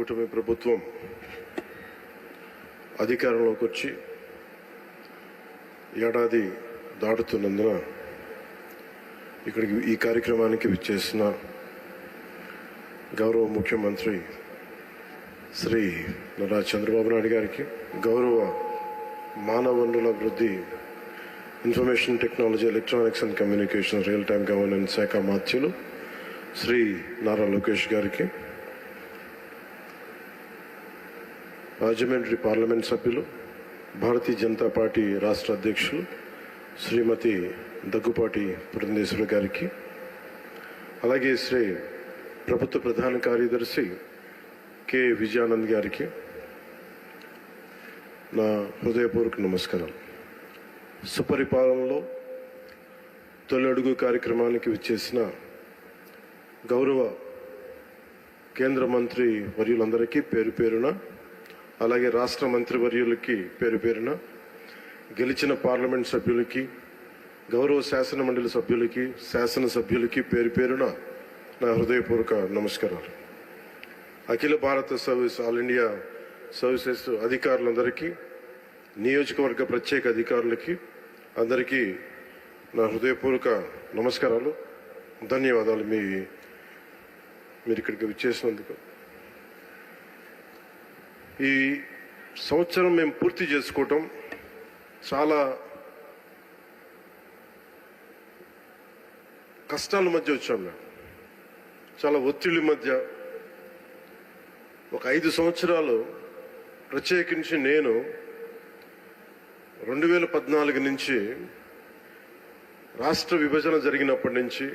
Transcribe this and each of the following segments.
కూటమి ప్రభుత్వం అధికారంలోకి వచ్చి ఏడాది దాటుతున్నందున ఇక్కడికి ఈ కార్యక్రమానికి విచ్చేసిన గౌరవ ముఖ్యమంత్రి శ్రీ నారా చంద్రబాబు నాయుడు గారికి గౌరవ మానవ వనరుల అభివృద్ధి information technology electronics and communication real time governance శాఖ మాత్యులు శ్రీ నారా లోకేష్ గారికి రాజమండ్రి పార్లమెంట్ సభ్యులు భారతీయ జనతా పార్టీ రాష్ట్ర అధ్యక్షులు శ్రీమతి దగ్గుపాటి పురంధేశ్వరి గారికి అలాగే శ్రీ ప్రభుత్వ ప్రధాన కార్యదర్శి కె. విజయానంద్ గారికి నా హృదయపూర్వక నమస్కారాలు. సుపరిపాలనలో తొలి అడుగు కార్యక్రమానికి విచ్చేసిన గౌరవ కేంద్ర మంత్రి వర్యులందరికీ పేరు పేరున అలాగే రాష్ట్ర మంత్రివర్యులకి పేరు పేరున గెలిచిన పార్లమెంట్ సభ్యులకి గౌరవ శాసన మండలి సభ్యులకి శాసన సభ్యులకి పేరు పేరున నా హృదయపూర్వక నమస్కారాలు. అఖిల భారత సర్వీస్ ఆల్ ఇండియా సర్వీసెస్ అధికారులందరికీ నియోజకవర్గ ప్రత్యేక అధికారులకి అందరికీ నా హృదయపూర్వక నమస్కారాలు. ధన్యవాదాలు మీ మీరు ఇక్కడికి విచ్చేసినందుకు. ఈ సంవత్సరం మేము పూర్తి చేసుకోవటం చాలా కష్టాల మధ్య వచ్చాం మేము. చాలా ఒత్తిడి మధ్య ఒక ఐదు సంవత్సరాలు ప్రత్యేకించి నేను రెండు వేల పద్నాలుగు నుంచి రాష్ట్ర విభజన జరిగినప్పటి నుంచి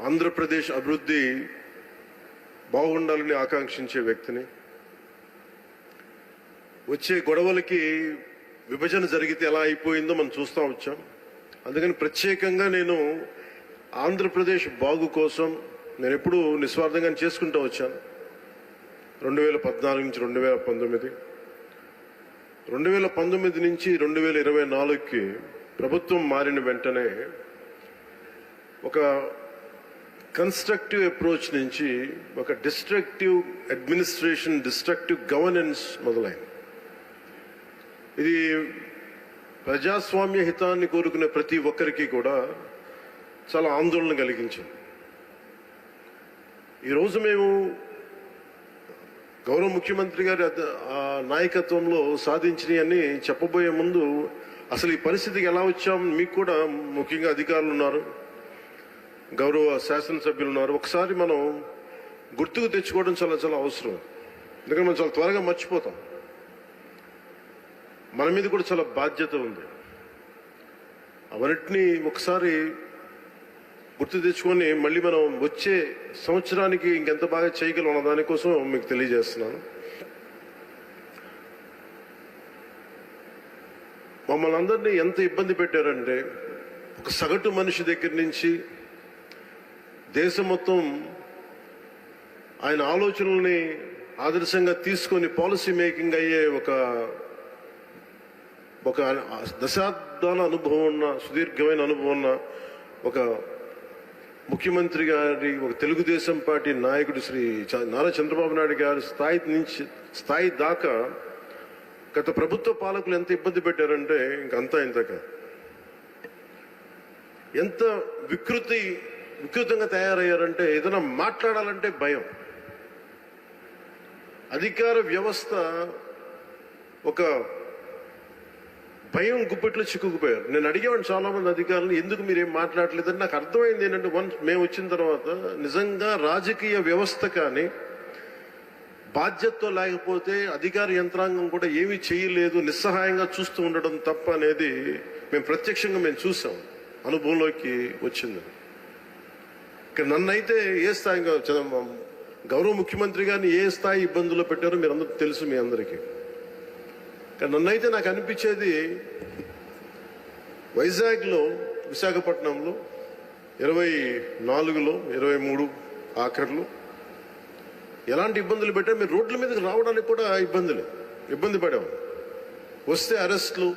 ఆంధ్రప్రదేశ్ అభివృద్ధి బాగుండాలని ఆకాంక్షించే వ్యక్తిని వచ్చే గొడవలకి విభజన జరిగితే ఎలా అయిపోయిందో మనం చూస్తూ వచ్చాం. అందుకని ప్రత్యేకంగా నేను ఆంధ్రప్రదేశ్ బాగు కోసం నేను ఎప్పుడూ నిస్వార్థంగా చేసుకుంటూ వచ్చాను. రెండు వేల పద్నాలుగు నుంచి రెండు వేల పంతొమ్మిది. రెండు వేల పంతొమ్మిది నుంచి రెండు వేల ఇరవై నాలుగుకి ప్రభుత్వం మారిన వెంటనే ఒక కన్స్ట్రక్టివ్ అప్రోచ్ నుంచి ఒక డిస్ట్రక్టివ్ అడ్మినిస్ట్రేషన్ డిస్ట్రక్టివ్ గవర్నెన్స్ మొదలైంది. ఇది ప్రజాస్వామ్య హితాన్ని కోరుకునే ప్రతి ఒక్కరికి కూడా చాలా ఆందోళన కలిగించింది. ఈరోజు మేము గౌరవ ముఖ్యమంత్రి గారి ఆ నాయకత్వంలో సాధించినవన్నీ చెప్పబోయే ముందు అసలు ఈ పరిస్థితికి ఎలా వచ్చాం మీకు కూడా ముఖ్యంగా అధికారులు ఉన్నారు గౌరవ శాసనసభ్యులు ఉన్నారు. ఒకసారి మనం గుర్తుకు తెచ్చుకోవడం చాలా చాలా అవసరం. ఎందుకంటే మనం చాలా త్వరగా మర్చిపోతాం. మన మీద కూడా చాలా బాధ్యత ఉంది. అవన్నిటినీ ఒకసారి గుర్తు తెచ్చుకొని మళ్ళీ మనం వచ్చే సంవత్సరానికి ఇంకెంత బాగా చేయగలం అన్న దానికోసం మీకు తెలియజేస్తున్నాను. మమ్మల్ని అందరినీ ఎంత ఇబ్బంది పెట్టారంటే ఒక సగటు మనిషి దగ్గర నుంచి దేశం మొత్తం ఆయన ఆలోచనల్ని ఆదర్శంగా తీసుకొని పాలసీ మేకింగ్ అయ్యే ఒక ఒక దశాబ్దాల అనుభవం ఉన్న సుదీర్ఘమైన అనుభవం ఉన్న ఒక ముఖ్యమంత్రి గారి ఒక తెలుగుదేశం పార్టీ నాయకుడు శ్రీ చ- నారా చంద్రబాబు నాయుడు గారి స్థాయి నుంచి స్థాయి దాకా గత ప్రభుత్వ పాలకులు ఎంత ఇబ్బంది పెట్టారంటే ఇంకంతా ఇంతక ఎంత వికృతి వికృతంగా తయారయ్యారంటే ఏదైనా మాట్లాడాలంటే భయం. అధికార వ్యవస్థ ఒక భయం గుప్పెట్లో చిక్కుకుపోయారు. నేను అడిగేవాడిని చాలా మంది అధికారులు ఎందుకు మీరేం మాట్లాడలేదని? నాకు అర్థమైంది ఏంటంటే వన్స్ మేము వచ్చిన తర్వాత నిజంగా రాజకీయ వ్యవస్థ కానీ బాధ్యతతో లేకపోతే అధికార యంత్రాంగం కూడా ఏమీ చేయలేదు నిస్సహాయంగా చూస్తూ ఉండడం తప్ప అనేది మేము ప్రత్యక్షంగా మేము చూసాం. అనుభవంలోకి వచ్చింది. ఇక్కడ నన్నైతే ఏ స్థాయిగా గౌరవ ముఖ్యమంత్రి గారిని ఏ స్థాయి ఇబ్బందుల్లో పెట్టారో మీరు తెలుసు మీ అందరికీ. నన్నైతే నాకు అనిపించేది వైజాగ్లో విశాఖపట్నంలో ఇరవై నాలుగులో ఇరవై మూడు ఆఖరులు ఎలాంటి ఇబ్బందులు పెట్టారు మీరు రోడ్ల మీదకి రావడానికి కూడా ఇబ్బందులు. ఇబ్బంది పడాము వస్తే అరెస్ట్లు.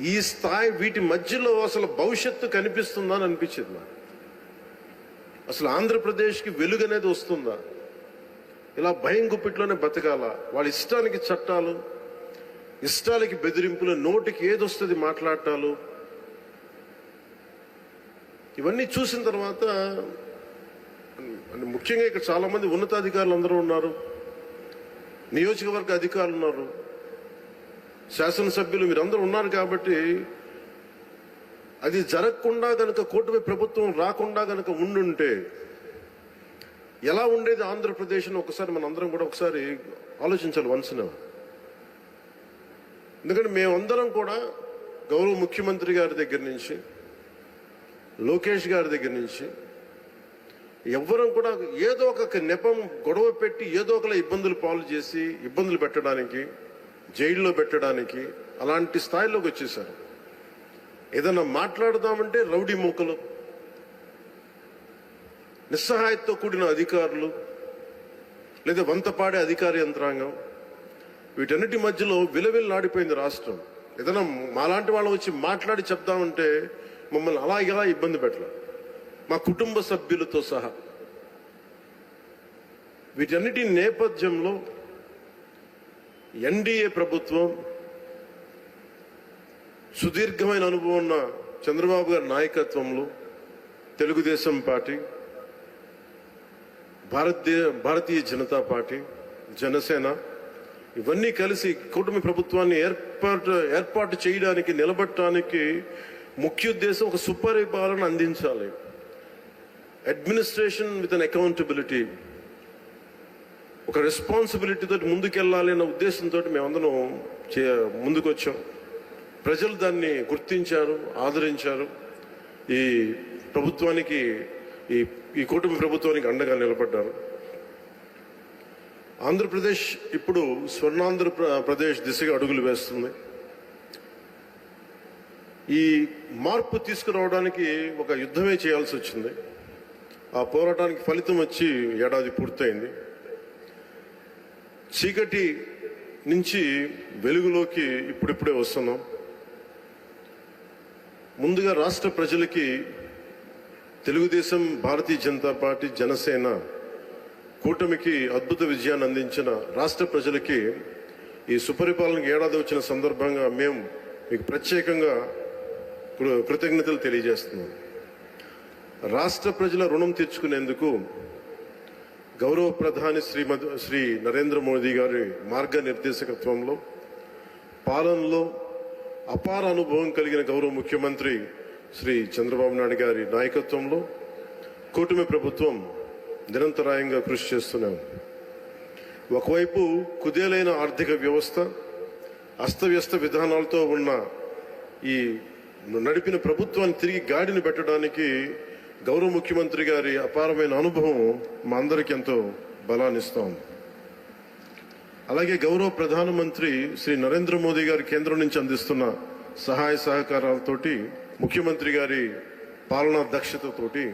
ఈ స్థాయి వీటి మధ్యలో అసలు భవిష్యత్తు కనిపిస్తుందా అని అనిపించింది నాకు అసలు ఆంధ్రప్రదేశ్కి వెలుగు అనేది వస్తుందా? ఇలా భయం గుప్పిట్లోనే బతకాల? వాళ్ళ ఇష్టానికి చట్టాలు ఇష్టాలకి బెదిరింపులు నోటికి ఏదొస్తుంది మాట్లాడటాలు? ఇవన్నీ చూసిన తర్వాత అంటే ముఖ్యంగా ఇక్కడ చాలామంది ఉన్నతాధికారులు అందరూ ఉన్నారు. నియోజకవర్గ అధికారులు ఉన్నారు. శాసనసభ్యులు మీరందరూ ఉన్నారు కాబట్టి అది జరగకుండా గనక కూటమి ప్రభుత్వం రాకుండా గనక ఉండుంటే ఎలా ఉండేది ఆంధ్రప్రదేశ్ అని ఒకసారి మనందరం కూడా ఒకసారి ఆలోచించాలి వన్సిన ఎందుకంటే మేమందరం కూడా గౌరవ ముఖ్యమంత్రి గారి దగ్గర నుంచి లోకేష్ గారి దగ్గర నుంచి ఎవ్వరం కూడా ఏదో ఒక నెపం గొడవ పెట్టి ఏదో ఒకలా ఇబ్బందులు పాలు చేసి ఇబ్బందులు పెట్టడానికి జైల్లో పెట్టడానికి అలాంటి స్థాయిలోకి వచ్చేసారు ఏదన్నా మాట్లాడదామంటే రౌడీ మూకలు నిస్సహాయతతో కూడిన అధికారులు లేదా వంతపాడే అధికార యంత్రాంగం వీటన్నిటి మధ్యలో విలవిల్లాడిపోయింది రాష్ట్రం. ఏదైనా మాలాంటి వాళ్ళు వచ్చి మాట్లాడి చెప్దామంటే మమ్మల్ని అలా ఇలా ఇబ్బంది పెట్టాలి. మా కుటుంబ సభ్యులతో సహా. వీటన్నిటి నేపథ్యంలో ఎన్డీఏ ప్రభుత్వం సుదీర్ఘమైన అనుభవం ఉన్న చంద్రబాబు గారి నాయకత్వంలో తెలుగుదేశం పార్టీ భారతీయ భారతీయ జనతా పార్టీ జనసేన ఇవన్నీ కలిసి కూటమి ప్రభుత్వాన్ని ఏర్పాటు ఏర్పాటు చేయడానికి నిలబట్టడానికి ముఖ్య ఉద్దేశం ఒక సుపరిపాలన అందించాలి. అడ్మినిస్ట్రేషన్ విత్ అన్ అకౌంటబిలిటీ ఒక రెస్పాన్సిబిలిటీ తోటి ముందుకెళ్ళాలి అన్న ఉద్దేశంతో మేమందరం చే ముందుకు వచ్చాం ప్రజలు దాన్ని గుర్తించారు ఆదరించారు. ఈ ప్రభుత్వానికి ఈ ఈ కూటమి ప్రభుత్వానికి అండగా నిలబడ్డారు. ఆంధ్రప్రదేశ్ ఇప్పుడు స్వర్ణాంధ్ర ప్రదేశ్ దిశగా అడుగులు వేస్తుంది. ఈ మార్పు తీసుకురావడానికి ఒక యుద్ధమే చేయాల్సి వచ్చింది. ఆ పోరాటానికి ఫలితం వచ్చి ఏడాది పూర్తయింది. చీకటి నుంచి వెలుగులోకి ఇప్పుడిప్పుడే వస్తున్నాం. ముందుగా రాష్ట్ర ప్రజలకి తెలుగుదేశం భారతీయ జనతా పార్టీ జనసేన కూటమికి అద్భుత విజయాన్ని అందించిన రాష్ట్ర ప్రజలకి ఈ సుపరిపాలనకి ఏడాది వచ్చిన సందర్భంగా మేము మీకు ప్రత్యేకంగా కృతజ్ఞతలు తెలియజేస్తున్నాం. రాష్ట్ర ప్రజల రుణం తీర్చుకునేందుకు గౌరవ ప్రధాని శ్రీ మధు- శ్రీ నరేంద్ర మోదీ గారి మార్గనిర్దేశకత్వంలో పాలనలో అపార అనుభవం కలిగిన గౌరవ ముఖ్యమంత్రి శ్రీ చంద్రబాబు నాయుడు గారి నాయకత్వంలో కూటమి ప్రభుత్వం నిరంతరాయంగా కృషి చేస్తున్నాం. ఒకవైపు కుదేలైన ఆర్థిక వ్యవస్థ అస్తవ్యస్త విధానాలతో ఉన్న ఈ నడిపిన ప్రభుత్వాన్ని తిరిగి గాడిని పెట్టడానికి గౌరవ ముఖ్యమంత్రి గారి అపారమైన అనుభవం మా అందరికి ఎంతో బలాన్నిస్తోంది అలాగే గౌరవ ప్రధానమంత్రి శ్రీ నరేంద్ర మోదీ గారు కేంద్రం నుంచి అందిస్తున్న సహాయ సహకారాలతోటి ముఖ్యమంత్రి గారి పాలనా దక్షతతోటి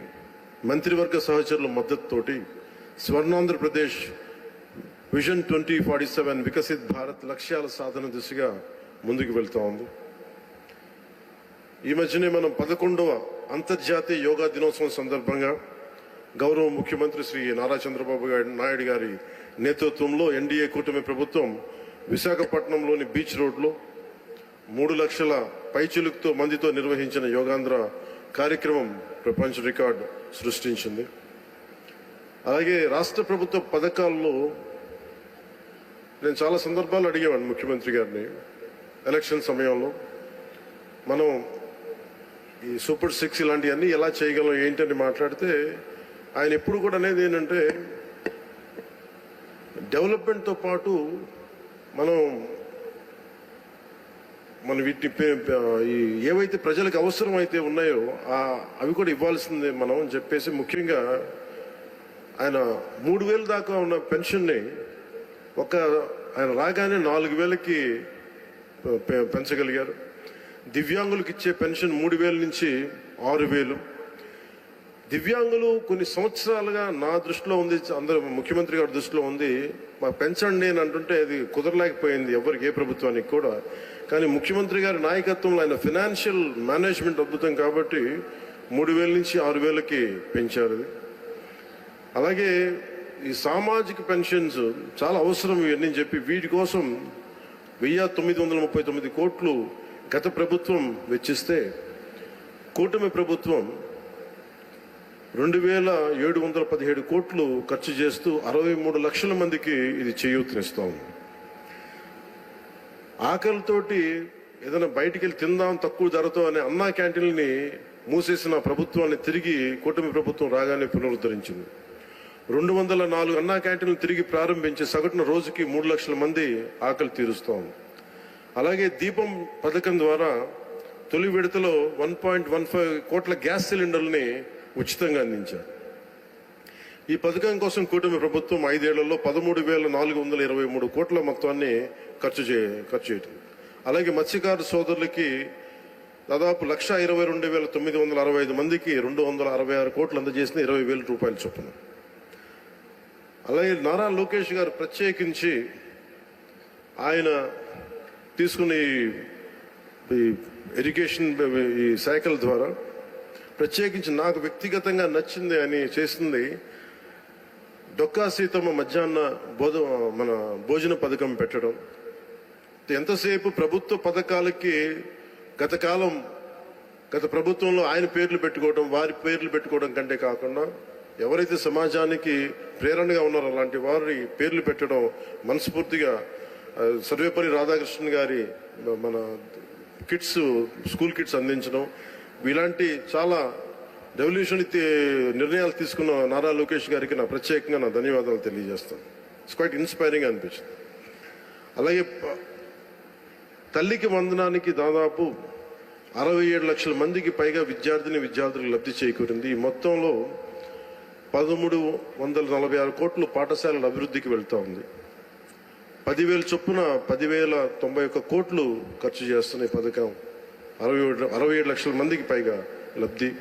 మంత్రివర్గ సహచరుల మద్దతుతోటి Swarnandhra Pradesh vision twenty forty seven Viksit Bharat లక్ష్యాల సాధన దిశగా ముందుకు వెళ్తా ఉంది. ఈ మధ్యనే మనం పదకొండవ అంతర్జాతీయ యోగా దినోత్సవం సందర్భంగా గౌరవ ముఖ్యమంత్రి శ్రీ నారా చంద్రబాబు నాయుడు గారి నేతృత్వంలో ఎన్డీఏ కూటమి ప్రభుత్వం విశాఖపట్నంలోని బీచ్ రోడ్లో మూడు లక్షల పైచులుకుతో మందితో నిర్వహించిన యోగాంధ్ర కార్యక్రమం ప్రపంచ రికార్డు సృష్టించింది. అలాగే రాష్ట్ర ప్రభుత్వ పథకాల్లో నేను చాలా సందర్భాలు అడిగేవాడిని ముఖ్యమంత్రి గారిని. ఎలక్షన్ సమయంలో మనం ఈ సూపర్ సిక్స్ ఇలాంటివన్నీ ఎలా చేయగలం ఏంటని మాట్లాడితే ఆయన ఎప్పుడు కూడా అనేది ఏంటంటే డెవలప్మెంట్తో పాటు మనం మన వీటిని పే- ఏవైతే ప్రజలకు అవసరం అయితే ఉన్నాయో అవి కూడా ఇవ్వాల్సిందే మనం అని చెప్పేసి ముఖ్యంగా ఆయన మూడు వేలు దాకా ఉన్న పెన్షన్ని ఒక ఆయన రాగానే నాలుగు వేలకి పె- పెంచగలిగారు. దివ్యాంగులకు ఇచ్చే పెన్షన్ మూడు వేల నుంచి ఆరు వేలు. దివ్యాంగులు కొన్ని సంవత్సరాలుగా నా దృష్టిలో ఉంది అందరూ ముఖ్యమంత్రి గారి దృష్టిలో ఉంది మా పెంచండి నేను అంటుంటే అది కుదరలేకపోయింది ఎవరికి ఏ ప్రభుత్వానికి కూడా. కానీ ముఖ్యమంత్రి గారి నాయకత్వంలో ఆయన ఫినాన్షియల్ మేనేజ్మెంట్ అద్భుతం కాబట్టి మూడు వేల నుంచి ఆరు వేలకి పెంచారు. అలాగే ఈ సామాజిక పెన్షన్స్ చాలా అవసరం ఇవన్నీ చెప్పి వీటి కోసం వెయ్యి తొమ్మిది వందల ముప్పై తొమ్మిది కోట్లు గత ప్రభుత్వం వెచ్చిస్తే కూటమి ప్రభుత్వం రెండు వేల ఏడు వందల పదిహేడు కోట్లు ఖర్చు చేస్తూ అరవై మూడు లక్షల మందికి ఇది చేయూతనిస్తూ. ఉంది ఆకలితోటి ఏదైనా బయటికి వెళ్ళి తిందాం తక్కువ ధరతో అనే అన్నా క్యాంటీన్ని మూసేసిన ప్రభుత్వాన్ని తిరిగి కూటమి ప్రభుత్వం రాగానే పునరుద్ధరించింది. రెండు వందల నాలుగు అన్నా క్యాంటీన్లు తిరిగి ప్రారంభించి సగటున రోజుకి మూడు లక్షల మంది ఆకలి తీరుస్తాం అలాగే దీపం పథకం ద్వారా తొలి విడతలో వన్ పాయింట్ వన్ ఫైవ్ కోట్ల గ్యాస్ సిలిండర్ని ఉచితంగా అందించారు. ఈ పథకం కోసం కూటమి ప్రభుత్వం ఐదేళ్ళలో పదమూడు వేల నాలుగు వందల ఇరవై మూడు కోట్ల మొత్తాన్ని ఖర్చు చే ఖర్చు చేయటం. అలాగే మత్స్యకారు సోదరులకి దాదాపు లక్ష ఇరవై రెండు వేల తొమ్మిది వందల అరవై ఐదు మందికి రెండు వందల అరవై ఆరు కోట్లు అందజేసిన ఇరవై వేల రూపాయల చొప్పున. అలాగే నారా లోకేష్ గారు ప్రత్యేకించి ఆయన తీసుకున్న ఈ- ఎడ్యుకేషన్ ఈ శాఖల ద్వారా ప్రత్యేకించి నాకు వ్యక్తిగతంగా నచ్చింది అని చేసింది డొక్కా సీతమ్మ మధ్యాహ్న భోజ మన భోజన పథకం పెట్టడం. ఎంతసేపు ప్రభుత్వ పథకాలకి గత కాలం గత ప్రభుత్వంలో ఆయన పేర్లు పెట్టుకోవడం వారి పేర్లు పెట్టుకోవడం కంటే కాకుండా ఎవరైతే సమాజానికి ప్రేరణగా ఉన్నారో అలాంటి వారి పేర్లు పెట్టడం మనస్ఫూర్తిగా సర్వేపల్లి రాధాకృష్ణన్ గారి మన కిట్స్ స్కూల్ కిట్స్ అందించడం. ఇలాంటి చాలా రెవల్యూషన్ నిర్ణయాలు తీసుకున్న నారా లోకేష్ గారికి నా ప్రత్యేకంగా నా ధన్యవాదాలు తెలియజేస్తాను. ఇట్స్ క్వైట్ ఇన్స్పైరింగ్ అనిపించింది అలాగే తల్లికి వందనానికి దాదాపు అరవై ఏడు లక్షల మందికి పైగా విద్యార్థిని విద్యార్థులకు లబ్ధి చేకూరింది. ఈ మొత్తంలో పదమూడు వందల నలభై ఆరు కోట్లు పాఠశాలల అభివృద్ధికి వెళ్తూ ఉంది. పదివేల చొప్పున పదివేల తొంభై ఒక్క కోట్లు ఖర్చు చేస్తున్న ఈ పథకం. అరవై ఏడు అరవై ఏడు లక్షల మందికి పైగా లబ్ధి.